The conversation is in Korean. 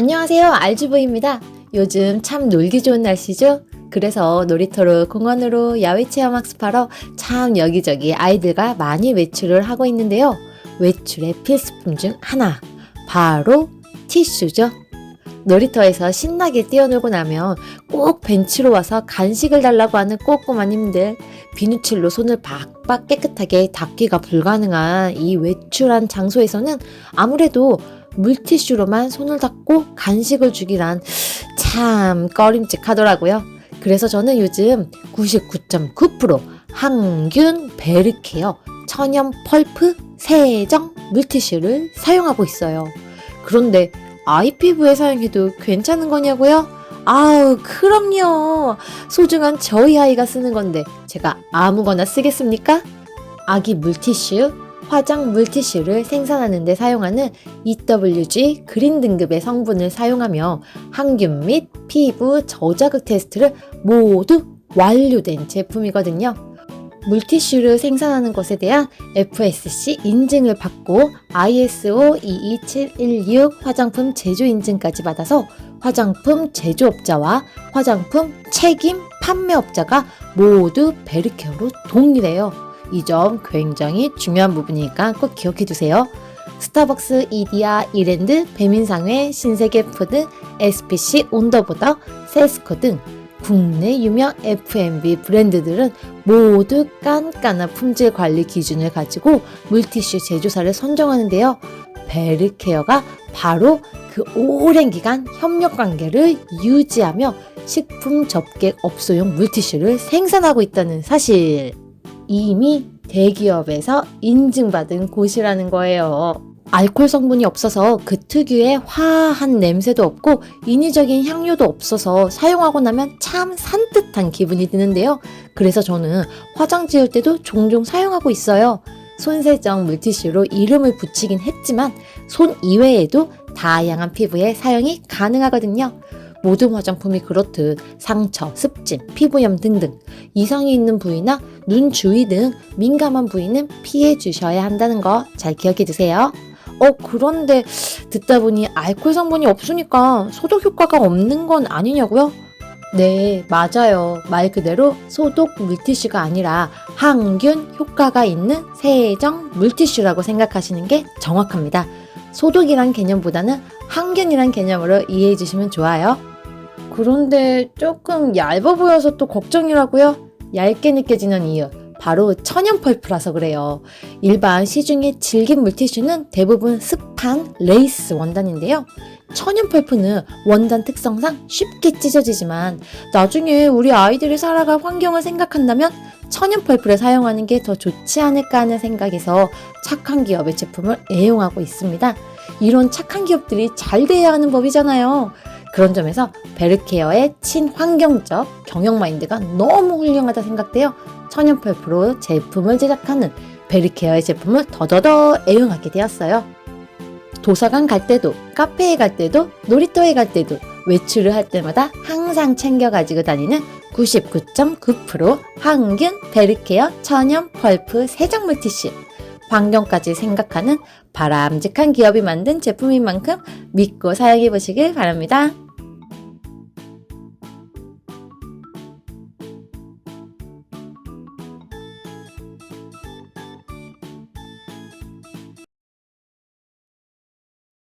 안녕하세요. 알주부입니다. 요즘 참 놀기 좋은 날씨죠? 그래서 놀이터로 공원으로 야외 체험 학습하러 참 여기저기 아이들과 많이 외출을 하고 있는데요. 외출의 필수품 중 하나, 바로 티슈죠. 놀이터에서 신나게 뛰어놀고 나면 꼭 벤치로 와서 간식을 달라고 하는 꼬꼬마님들, 비누칠로 손을 박박 깨끗하게 닦기가 불가능한 이 외출한 장소에서는 아무래도 물티슈로만 손을 닦고 간식을 주기란 참 꺼림칙하더라고요. 그래서 저는 요즘 99.9% 항균 베르케어 천연 펄프 세정 물티슈를 사용하고 있어요. 그런데 아이 피부에 사용해도 괜찮은 거냐고요? 아우, 그럼요. 소중한 저희 아이가 쓰는 건데 제가 아무거나 쓰겠습니까? 아기 물티슈, 화장 물티슈를 생산하는 데 사용하는 EWG 그린 등급의 성분을 사용하며 항균 및 피부 저자극 테스트를 모두 완료된 제품이거든요. 물티슈를 생산하는 것에 대한 FSC 인증을 받고 ISO 22716 화장품 제조 인증까지 받아서 화장품 제조업자와 화장품 책임 판매업자가 모두 베르케어로 동일해요. 이 점 굉장히 중요한 부분이니까 꼭 기억해 두세요. 스타벅스, 이디야, 이랜드, 배민상회, 신세계 푸드, SPC, 온더보더, 세스코 등 국내 유명 F&B 브랜드들은 모두 깐깐한 품질 관리 기준을 가지고 물티슈 제조사를 선정하는데요. 베르케어가 바로 그 오랜 기간 협력 관계를 유지하며 식품 접객 업소용 물티슈를 생산하고 있다는 사실. 이미 대기업에서 인증받은 곳이라는 거예요. 알코올 성분이 없어서 그 특유의 화한 냄새도 없고 인위적인 향료도 없어서 사용하고 나면 참 산뜻한 기분이 드는데요. 그래서 저는 화장 지울 때도 종종 사용하고 있어요. 손세정 물티슈로 이름을 붙이긴 했지만 손 이외에도 다양한 피부에 사용이 가능하거든요. 모든 화장품이 그렇듯 상처, 습진, 피부염 등등 이상이 있는 부위나 눈 주위 등 민감한 부위는 피해 주셔야 한다는 거 잘 기억해 두세요. 어, 그런데 듣다 보니 알코올 성분이 없으니까 소독 효과가 없는 건 아니냐고요? 네, 맞아요. 말 그대로 소독 물티슈가 아니라 항균 효과가 있는 세정 물티슈라고 생각하시는 게 정확합니다. 소독이란 개념보다는 항균이란 개념으로 이해해 주시면 좋아요. 그런데 조금 얇아 보여서 또 걱정이라고요? 얇게 느껴지는 이유. 바로 천연 펄프라서 그래요. 일반 시중의 질긴 물티슈는 대부분 습한 레이스 원단인데요. 천연 펄프는 원단 특성상 쉽게 찢어지지만 나중에 우리 아이들이 살아갈 환경을 생각한다면 천연 펄프를 사용하는 게 더 좋지 않을까 하는 생각에서 착한 기업의 제품을 애용하고 있습니다. 이런 착한 기업들이 잘 돼야 하는 법이잖아요. 그런 점에서 베르케어의 친환경적 경영 마인드가 너무 훌륭하다 생각되어 천연 펄프로 제품을 제작하는 베르케어의 제품을 더더더 애용하게 되었어요. 도서관 갈 때도, 카페에 갈 때도, 놀이터에 갈 때도, 외출을 할 때마다 항상 챙겨 가지고 다니는 99.9% 항균 베르케어 천연 펄프 세정 물티슈. 환경까지 생각하는 바람직한 기업이 만든 제품인 만큼 믿고 사용해 보시길 바랍니다.